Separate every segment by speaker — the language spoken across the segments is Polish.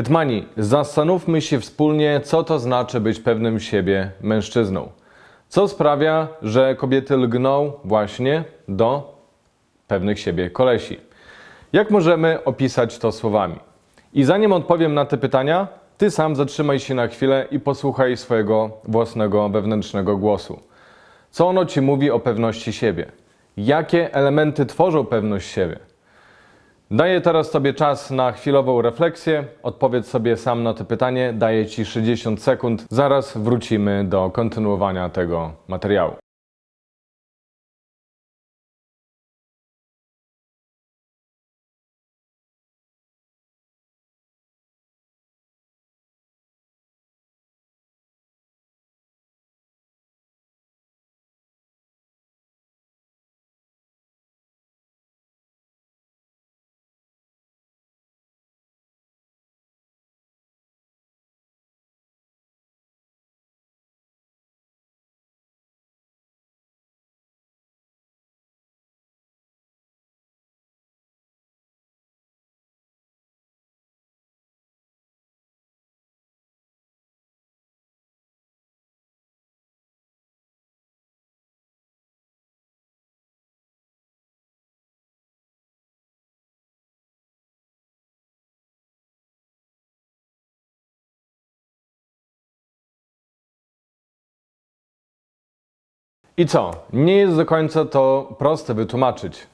Speaker 1: Hetmani, zastanówmy się wspólnie, co to znaczy być pewnym siebie mężczyzną. Co sprawia, że kobiety lgną właśnie do pewnych siebie kolesi. Jak możemy opisać to słowami? I zanim odpowiem na te pytania, ty sam zatrzymaj się na chwilę i posłuchaj swojego własnego wewnętrznego głosu. Co ono ci mówi o pewności siebie? Jakie elementy tworzą pewność siebie? Daję teraz Tobie czas na chwilową refleksję. Odpowiedz sobie sam na to pytanie. Daję Ci 60 sekund. Zaraz wrócimy do kontynuowania tego materiału. I co? Nie jest do końca to proste wytłumaczyć.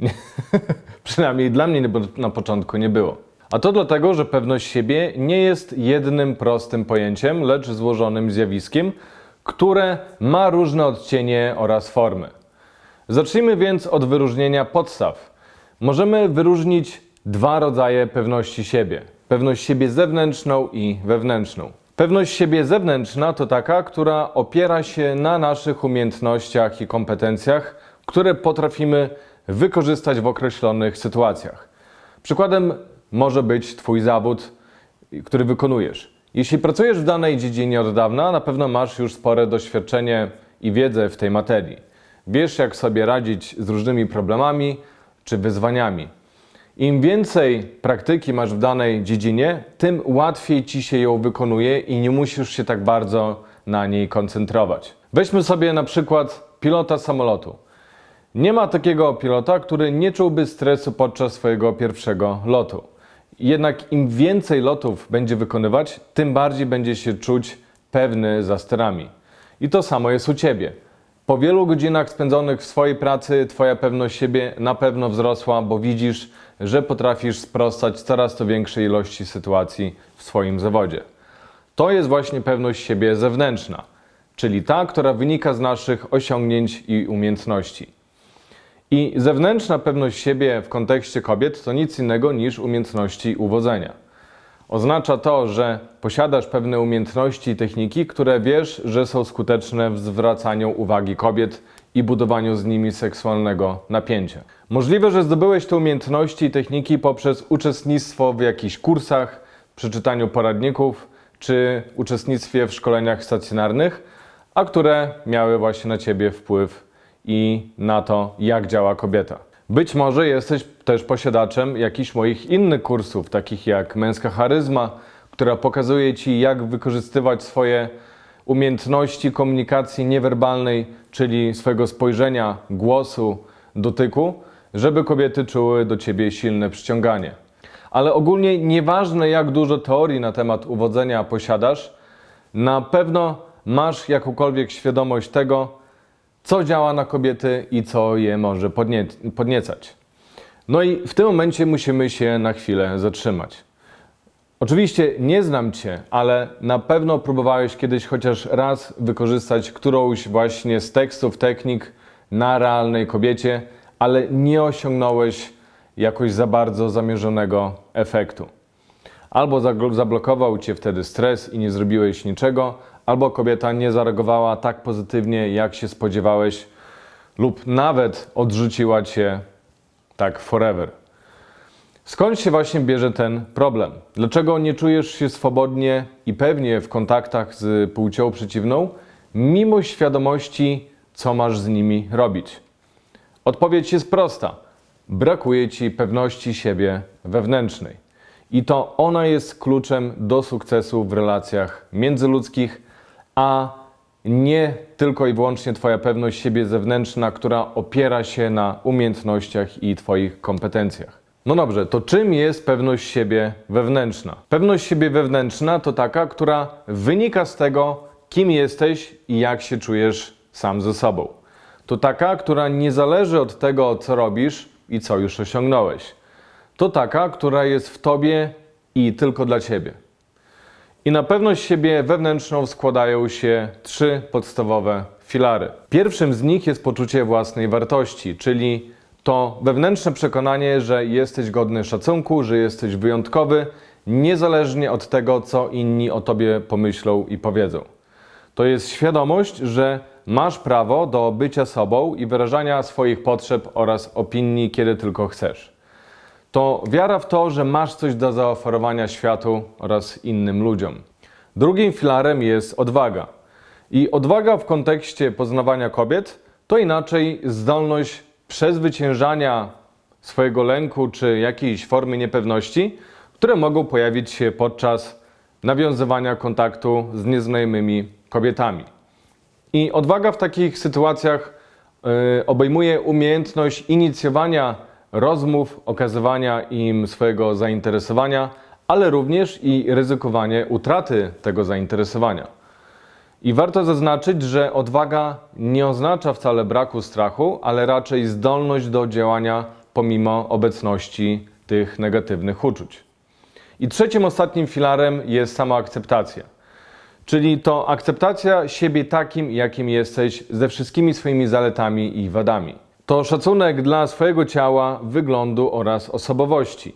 Speaker 1: Przynajmniej dla mnie na początku nie było. A to dlatego, że pewność siebie nie jest jednym prostym pojęciem, lecz złożonym zjawiskiem, które ma różne odcienie oraz formy. Zacznijmy więc od wyróżnienia podstaw. Możemy wyróżnić dwa rodzaje pewności siebie: pewność siebie zewnętrzną i wewnętrzną. Pewność siebie zewnętrzna to taka, która opiera się na naszych umiejętnościach i kompetencjach, które potrafimy wykorzystać w określonych sytuacjach. Przykładem może być Twój zawód, który wykonujesz. Jeśli pracujesz w danej dziedzinie od dawna, na pewno masz już spore doświadczenie i wiedzę w tej materii. Wiesz, jak sobie radzić z różnymi problemami czy wyzwaniami. Im więcej praktyki masz w danej dziedzinie, tym łatwiej ci się ją wykonuje i nie musisz się tak bardzo na niej koncentrować. Weźmy sobie na przykład pilota samolotu. Nie ma takiego pilota, który nie czułby stresu podczas swojego pierwszego lotu. Jednak im więcej lotów będzie wykonywać, tym bardziej będzie się czuć pewny za sterami. I to samo jest u ciebie. Po wielu godzinach spędzonych w swojej pracy, Twoja pewność siebie na pewno wzrosła, bo widzisz, że potrafisz sprostać coraz to większej ilości sytuacji w swoim zawodzie. To jest właśnie pewność siebie zewnętrzna, czyli ta, która wynika z naszych osiągnięć i umiejętności. I zewnętrzna pewność siebie w kontekście kobiet to nic innego niż umiejętności uwodzenia. Oznacza to, że posiadasz pewne umiejętności i techniki, które wiesz, że są skuteczne w zwracaniu uwagi kobiet i budowaniu z nimi seksualnego napięcia. Możliwe, że zdobyłeś te umiejętności i techniki poprzez uczestnictwo w jakichś kursach, przeczytaniu poradników czy uczestnictwie w szkoleniach stacjonarnych, a które miały właśnie na ciebie wpływ i na to, jak działa kobieta. Być może jesteś też posiadaczem jakichś moich innych kursów, takich jak Męska Charyzma, która pokazuje Ci, jak wykorzystywać swoje umiejętności komunikacji niewerbalnej, czyli swojego spojrzenia, głosu, dotyku, żeby kobiety czuły do Ciebie silne przyciąganie. Ale ogólnie nieważne, jak dużo teorii na temat uwodzenia posiadasz, na pewno masz jakąkolwiek świadomość tego, co działa na kobiety i co je może podnie podniecać. No i w tym momencie musimy się na chwilę zatrzymać. Oczywiście nie znam Cię, ale na pewno próbowałeś kiedyś chociaż raz wykorzystać którąś właśnie z tekstów, technik na realnej kobiecie, ale nie osiągnąłeś jakoś za bardzo zamierzonego efektu. Albo zablokował Cię wtedy stres i nie zrobiłeś niczego, albo kobieta nie zareagowała tak pozytywnie, jak się spodziewałeś, lub nawet odrzuciła Cię tak forever. Skąd się właśnie bierze ten problem? Dlaczego nie czujesz się swobodnie i pewnie w kontaktach z płcią przeciwną, mimo świadomości, co masz z nimi robić? Odpowiedź jest prosta. Brakuje ci pewności siebie wewnętrznej. I to ona jest kluczem do sukcesu w relacjach międzyludzkich, a nie tylko i wyłącznie Twoja pewność siebie zewnętrzna, która opiera się na umiejętnościach i Twoich kompetencjach. No dobrze, to czym jest pewność siebie wewnętrzna? Pewność siebie wewnętrzna to taka, która wynika z tego, kim jesteś i jak się czujesz sam ze sobą. To taka, która nie zależy od tego, co robisz i co już osiągnąłeś. To taka, która jest w tobie i tylko dla ciebie. I na pewność siebie wewnętrzną składają się trzy podstawowe filary. Pierwszym z nich jest poczucie własnej wartości, czyli to wewnętrzne przekonanie, że jesteś godny szacunku, że jesteś wyjątkowy, niezależnie od tego, co inni o tobie pomyślą i powiedzą. To jest świadomość, że masz prawo do bycia sobą i wyrażania swoich potrzeb oraz opinii, kiedy tylko chcesz. To wiara w to, że masz coś do zaoferowania światu oraz innym ludziom. Drugim filarem jest odwaga. I odwaga w kontekście poznawania kobiet to inaczej zdolność przezwyciężania swojego lęku czy jakiejś formy niepewności, które mogą pojawić się podczas nawiązywania kontaktu z nieznajomymi kobietami. I odwaga w takich sytuacjach y, obejmuje umiejętność inicjowania rozmów, okazywania im swojego zainteresowania, ale również i ryzykowanie utraty tego zainteresowania. I warto zaznaczyć, że odwaga nie oznacza wcale braku strachu, ale raczej zdolność do działania pomimo obecności tych negatywnych uczuć. I trzecim, ostatnim filarem jest samoakceptacja. Czyli to akceptacja siebie takim, jakim jesteś, ze wszystkimi swoimi zaletami i wadami. To szacunek dla swojego ciała, wyglądu oraz osobowości.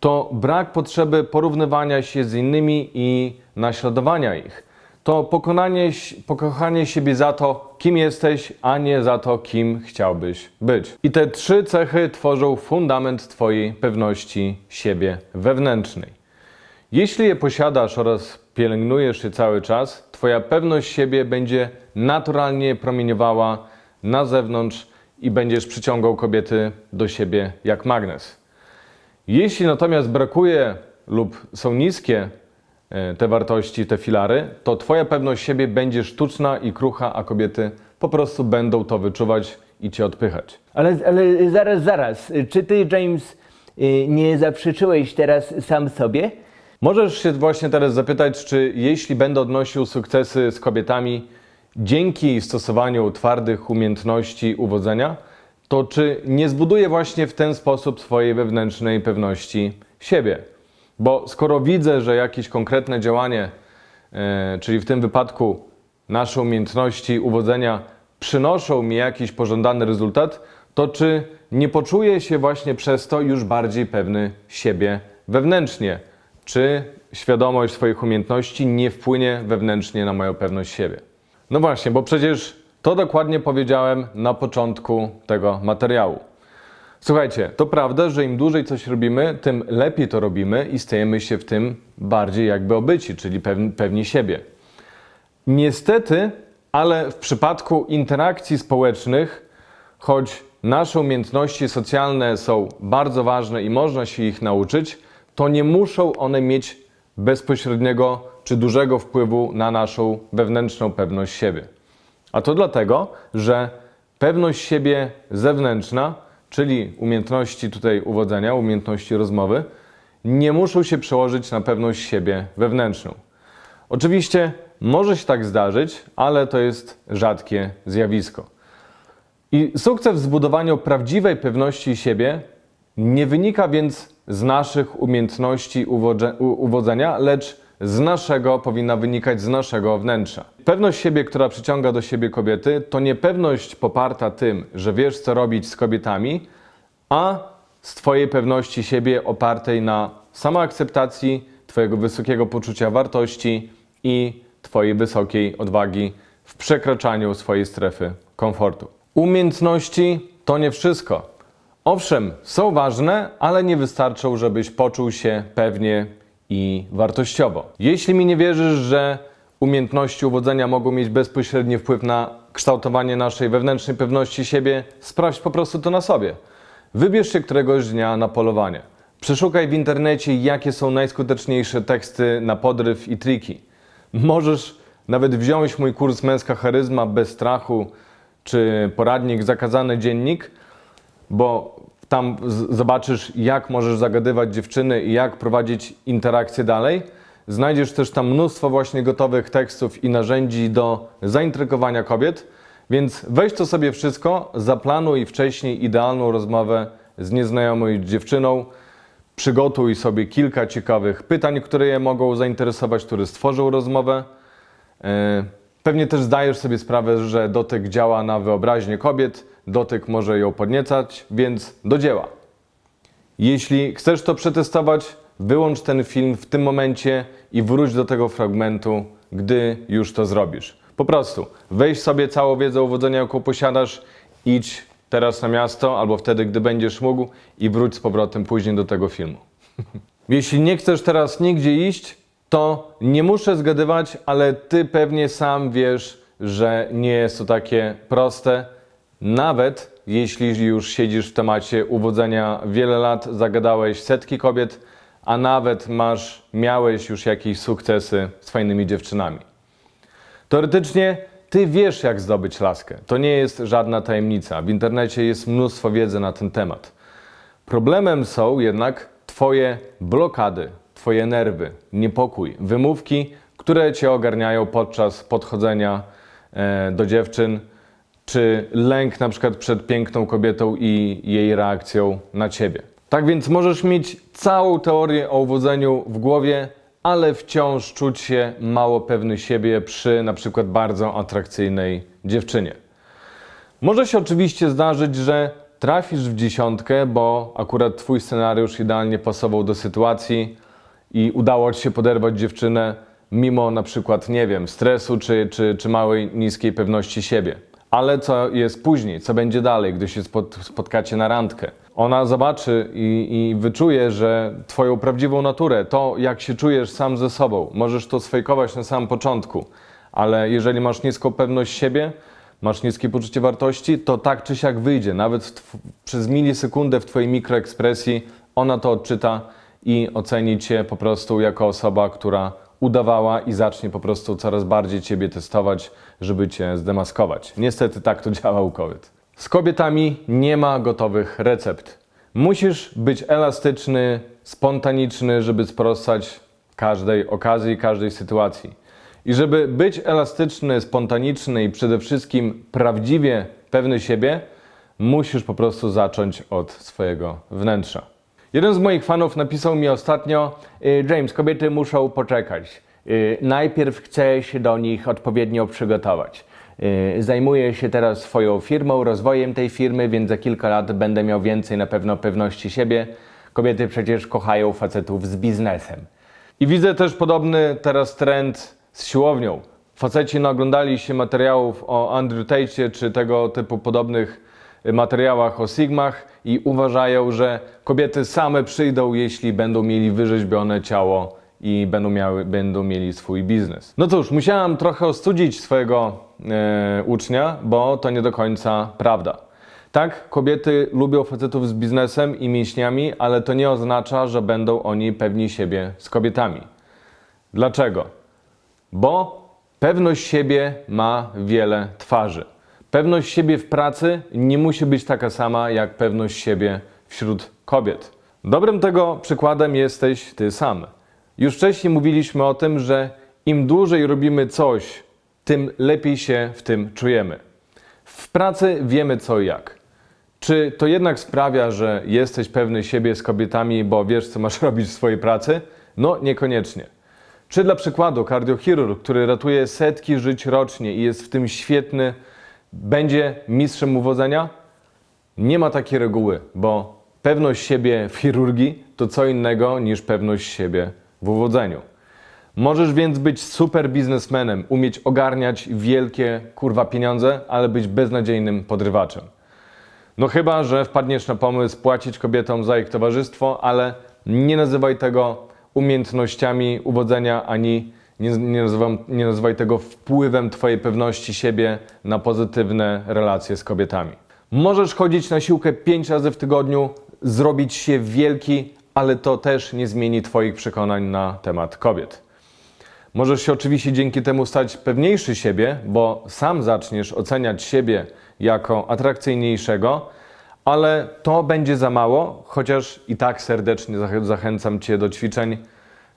Speaker 1: To brak potrzeby porównywania się z innymi i naśladowania ich. To pokonanie, pokochanie siebie za to, kim jesteś, a nie za to, kim chciałbyś być. I te trzy cechy tworzą fundament Twojej pewności siebie wewnętrznej. Jeśli je posiadasz oraz pielęgnujesz je cały czas, Twoja pewność siebie będzie naturalnie promieniowała na zewnątrz i będziesz przyciągał kobiety do siebie jak magnes. Jeśli natomiast brakuje lub są niskie e, te wartości, te filary, to Twoja pewność siebie będzie sztuczna i krucha, a kobiety po prostu będą to wyczuwać i Cię odpychać.
Speaker 2: Ale, ale zaraz, zaraz. Czy ty, James, y, nie zaprzeczyłeś teraz sam sobie?
Speaker 1: Możesz się właśnie teraz zapytać, czy jeśli będę odnosił sukcesy z kobietami dzięki stosowaniu twardych umiejętności uwodzenia, to czy nie zbuduję właśnie w ten sposób swojej wewnętrznej pewności siebie? Bo skoro widzę, że jakieś konkretne działanie, e, czyli w tym wypadku nasze umiejętności uwodzenia, przynoszą mi jakiś pożądany rezultat, to czy nie poczuję się właśnie przez to już bardziej pewny siebie wewnętrznie? Czy świadomość swoich umiejętności nie wpłynie wewnętrznie na moją pewność siebie? No właśnie, bo przecież to dokładnie powiedziałem na początku tego materiału. Słuchajcie, to prawda, że im dłużej coś robimy, tym lepiej to robimy i stajemy się w tym bardziej jakby obyci, czyli pewni, pewni siebie. Niestety, ale w przypadku interakcji społecznych, choć nasze umiejętności socjalne są bardzo ważne i można się ich nauczyć, to nie muszą one mieć bezpośredniego czy dużego wpływu na naszą wewnętrzną pewność siebie. A to dlatego, że pewność siebie zewnętrzna, czyli umiejętności tutaj uwodzenia, umiejętności rozmowy, nie muszą się przełożyć na pewność siebie wewnętrzną. Oczywiście może się tak zdarzyć, ale to jest rzadkie zjawisko. I sukces w zbudowaniu prawdziwej pewności siebie nie wynika więc z naszych umiejętności uwodzenia, lecz z naszego, powinna wynikać z naszego wnętrza. Pewność siebie, która przyciąga do siebie kobiety, to nie pewność poparta tym, że wiesz, co robić z kobietami, a z Twojej pewności siebie opartej na samoakceptacji, Twojego wysokiego poczucia wartości i Twojej wysokiej odwagi w przekraczaniu swojej strefy komfortu. Umiejętności to nie wszystko. Owszem, są ważne, ale nie wystarczą, żebyś poczuł się pewnie i wartościowo. Jeśli mi nie wierzysz, że umiejętności uwodzenia mogą mieć bezpośredni wpływ na kształtowanie naszej wewnętrznej pewności siebie, sprawdź po prostu to na sobie. Wybierz się któregoś dnia na polowanie. Przeszukaj w internecie, jakie są najskuteczniejsze teksty na podryw i triki. Możesz nawet wziąć mój kurs Męska Charyzma bez strachu, czy poradnik Zakazany Dziennik, bo tam zobaczysz, jak możesz zagadywać dziewczyny i jak prowadzić interakcje dalej. Znajdziesz też tam mnóstwo właśnie gotowych tekstów i narzędzi do zaintrygowania kobiet, więc weź to sobie wszystko, zaplanuj wcześniej idealną rozmowę z nieznajomą dziewczyną, przygotuj sobie kilka ciekawych pytań, które je mogą zainteresować, które stworzą rozmowę. E, Pewnie też zdajesz sobie sprawę, że dotyk działa na wyobraźnię kobiet, dotyk może ją podniecać, więc do dzieła. Jeśli chcesz to przetestować, wyłącz ten film w tym momencie i wróć do tego fragmentu, gdy już to zrobisz. Po prostu weź sobie całą wiedzę uwodzenia, jaką posiadasz, idź teraz na miasto albo wtedy, gdy będziesz mógł i wróć z powrotem później do tego filmu. Jeśli nie chcesz teraz nigdzie iść, to nie muszę zgadywać, ale ty pewnie sam wiesz, że nie jest to takie proste. Nawet jeśli już siedzisz w temacie uwodzenia wiele lat, zagadałeś setki kobiet, a nawet masz, miałeś już jakieś sukcesy z fajnymi dziewczynami. Teoretycznie ty wiesz, jak zdobyć laskę. To nie jest żadna tajemnica. W internecie jest mnóstwo wiedzy na ten temat. Problemem są jednak Twoje blokady, Twoje nerwy, niepokój, wymówki, które Cię ogarniają podczas podchodzenia e, do dziewczyn, czy lęk na przykład przed piękną kobietą i jej reakcją na Ciebie. Tak więc możesz mieć całą teorię o uwodzeniu w głowie, ale wciąż czuć się mało pewny siebie przy na przykład bardzo atrakcyjnej dziewczynie. Może się oczywiście zdarzyć, że trafisz w dziesiątkę, bo akurat twój scenariusz idealnie pasował do sytuacji i udało ci się poderwać dziewczynę mimo na przykład, nie wiem, stresu czy, czy, czy małej, niskiej pewności siebie. Ale co jest później, co będzie dalej, gdy się spot, spotkacie na randkę? Ona zobaczy i, i wyczuje, że twoją prawdziwą naturę, to jak się czujesz sam ze sobą, możesz to sfejkować na samym początku, ale jeżeli masz niską pewność siebie, masz niskie poczucie wartości, to tak czy siak wyjdzie. Nawet przez milisekundę w Twojej mikroekspresji ona to odczyta i oceni Cię po prostu jako osoba, która udawała i zacznie po prostu coraz bardziej Ciebie testować, żeby Cię zdemaskować. Niestety tak to działa u kobiet. Z kobietami nie ma gotowych recept. Musisz być elastyczny, spontaniczny, żeby sprostać każdej okazji, każdej sytuacji. I żeby być elastyczny, spontaniczny i przede wszystkim prawdziwie pewny siebie, musisz po prostu zacząć od swojego wnętrza. Jeden z moich fanów napisał mi ostatnio: "Y, James, kobiety muszą poczekać. Y, Najpierw chcę się do nich odpowiednio przygotować. Y, Zajmuję się teraz swoją firmą, rozwojem tej firmy, więc za kilka lat będę miał więcej na pewno pewności siebie. Kobiety przecież kochają facetów z biznesem. I widzę też podobny teraz trend z siłownią. Faceci naoglądali się materiałów o Andrew Tate czy tego typu podobnych materiałach o Sigmach i uważają, że kobiety same przyjdą, jeśli będą mieli wyrzeźbione ciało i będą, miały, będą mieli swój biznes. No cóż, musiałam trochę ostudzić swojego e, ucznia, bo to nie do końca prawda. Tak, kobiety lubią facetów z biznesem i mięśniami, ale to nie oznacza, że będą oni pewni siebie z kobietami. Dlaczego? Bo pewność siebie ma wiele twarzy. Pewność siebie w pracy nie musi być taka sama jak pewność siebie wśród kobiet. Dobrym tego przykładem jesteś ty sam. Już wcześniej mówiliśmy o tym, że im dłużej robimy coś, tym lepiej się w tym czujemy. W pracy wiemy co i jak. Czy to jednak sprawia, że jesteś pewny siebie z kobietami, bo wiesz, co masz robić w swojej pracy? No, niekoniecznie. Czy dla przykładu kardiochirurg, który ratuje setki żyć rocznie i jest w tym świetny, będzie mistrzem uwodzenia? Nie ma takiej reguły, bo pewność siebie w chirurgii to co innego niż pewność siebie w uwodzeniu. Możesz więc być super biznesmenem, umieć ogarniać wielkie kurwa pieniądze, ale być beznadziejnym podrywaczem. No chyba, że wpadniesz na pomysł płacić kobietom za ich towarzystwo, ale nie nazywaj tego umiejętnościami uwodzenia, ani nie, nie, nazywam, nie nazywaj tego wpływem Twojej pewności siebie na pozytywne relacje z kobietami. Możesz chodzić na siłkę 5 razy w tygodniu, zrobić się wielki, ale to też nie zmieni Twoich przekonań na temat kobiet. Możesz się oczywiście dzięki temu stać pewniejszy siebie, bo sam zaczniesz oceniać siebie jako atrakcyjniejszego, ale to będzie za mało, chociaż i tak serdecznie zach- zachęcam Cię do ćwiczeń,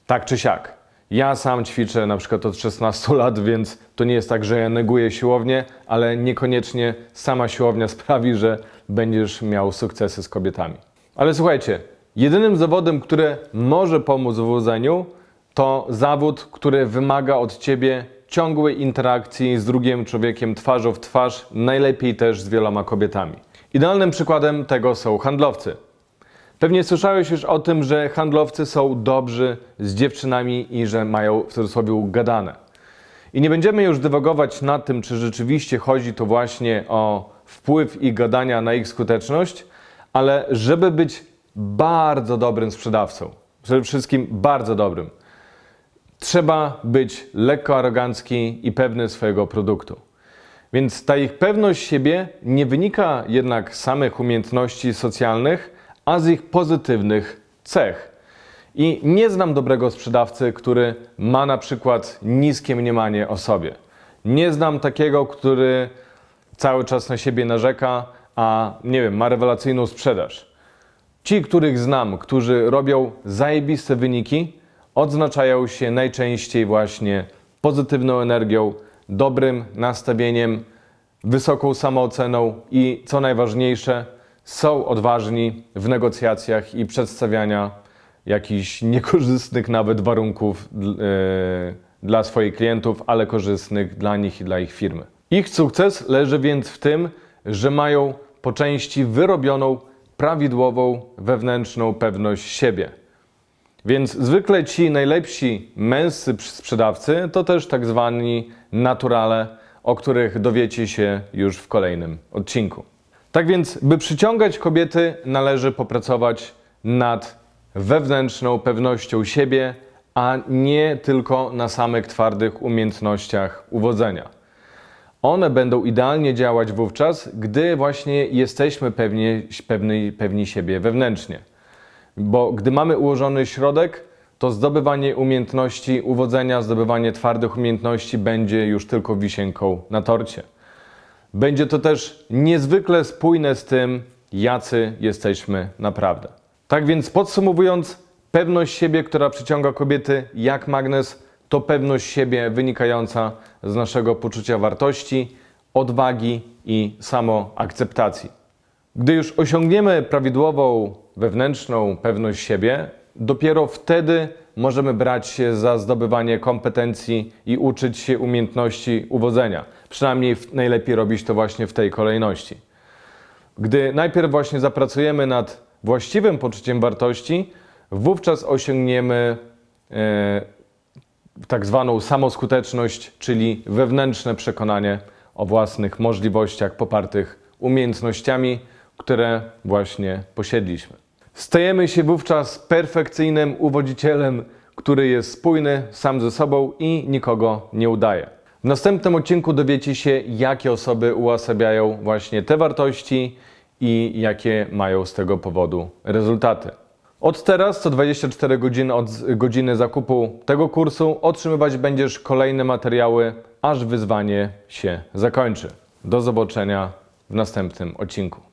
Speaker 1: tak czy siak. Ja sam ćwiczę na przykład od 16 lat, więc to nie jest tak, że ja neguję siłownię, ale niekoniecznie sama siłownia sprawi, że będziesz miał sukcesy z kobietami. Ale słuchajcie, jedynym zawodem, który może pomóc w uwodzeniu, to zawód, który wymaga od ciebie ciągłej interakcji z drugim człowiekiem twarzą w twarz, najlepiej też z wieloma kobietami. Idealnym przykładem tego są handlowcy. Pewnie słyszałeś już o tym, że handlowcy są dobrzy z dziewczynami i że mają w cudzysłowie gadane. I nie będziemy już dywagować nad tym, czy rzeczywiście chodzi tu właśnie o wpływ ich gadania na ich skuteczność, ale żeby być bardzo dobrym sprzedawcą, przede wszystkim bardzo dobrym, trzeba być lekko arogancki i pewny swojego produktu. Więc ta ich pewność siebie nie wynika jednak z samych umiejętności socjalnych, a z ich pozytywnych cech. I nie znam dobrego sprzedawcy, który ma na przykład niskie mniemanie o sobie. Nie znam takiego, który cały czas na siebie narzeka, a nie wiem, ma rewelacyjną sprzedaż. Ci, których znam, którzy robią zajebiste wyniki, odznaczają się najczęściej właśnie pozytywną energią, dobrym nastawieniem, wysoką samooceną i co najważniejsze, są odważni w negocjacjach i przedstawiania jakichś niekorzystnych nawet warunków e, dla swoich klientów, ale korzystnych dla nich i dla ich firmy. Ich sukces leży więc w tym, że mają po części wyrobioną prawidłową wewnętrzną pewność siebie. Więc zwykle ci najlepsi męscy sprzedawcy to też tak zwani naturale, o których dowiecie się już w kolejnym odcinku. Tak więc, by przyciągać kobiety, należy popracować nad wewnętrzną pewnością siebie, a nie tylko na samych twardych umiejętnościach uwodzenia. One będą idealnie działać wówczas, gdy właśnie jesteśmy pewni, pewni, pewni siebie wewnętrznie. Bo gdy mamy ułożony środek, to zdobywanie umiejętności uwodzenia, zdobywanie twardych umiejętności będzie już tylko wisienką na torcie. Będzie to też niezwykle spójne z tym, jacy jesteśmy naprawdę. Tak więc podsumowując, pewność siebie, która przyciąga kobiety jak magnes, to pewność siebie wynikająca z naszego poczucia wartości, odwagi i samoakceptacji. Gdy już osiągniemy prawidłową wewnętrzną pewność siebie, dopiero wtedy możemy brać się za zdobywanie kompetencji i uczyć się umiejętności uwodzenia. Przynajmniej najlepiej robić to właśnie w tej kolejności. Gdy najpierw właśnie zapracujemy nad właściwym poczuciem wartości, wówczas osiągniemy e, tak zwaną samoskuteczność, czyli wewnętrzne przekonanie o własnych możliwościach popartych umiejętnościami, które właśnie posiedliśmy. Stajemy się wówczas perfekcyjnym uwodzicielem, który jest spójny sam ze sobą i nikogo nie udaje. W następnym odcinku dowiecie się, jakie osoby uosabiają właśnie te wartości i jakie mają z tego powodu rezultaty. Od teraz, co 24 godziny od godziny zakupu tego kursu, otrzymywać będziesz kolejne materiały, aż wyzwanie się zakończy. Do zobaczenia w następnym odcinku.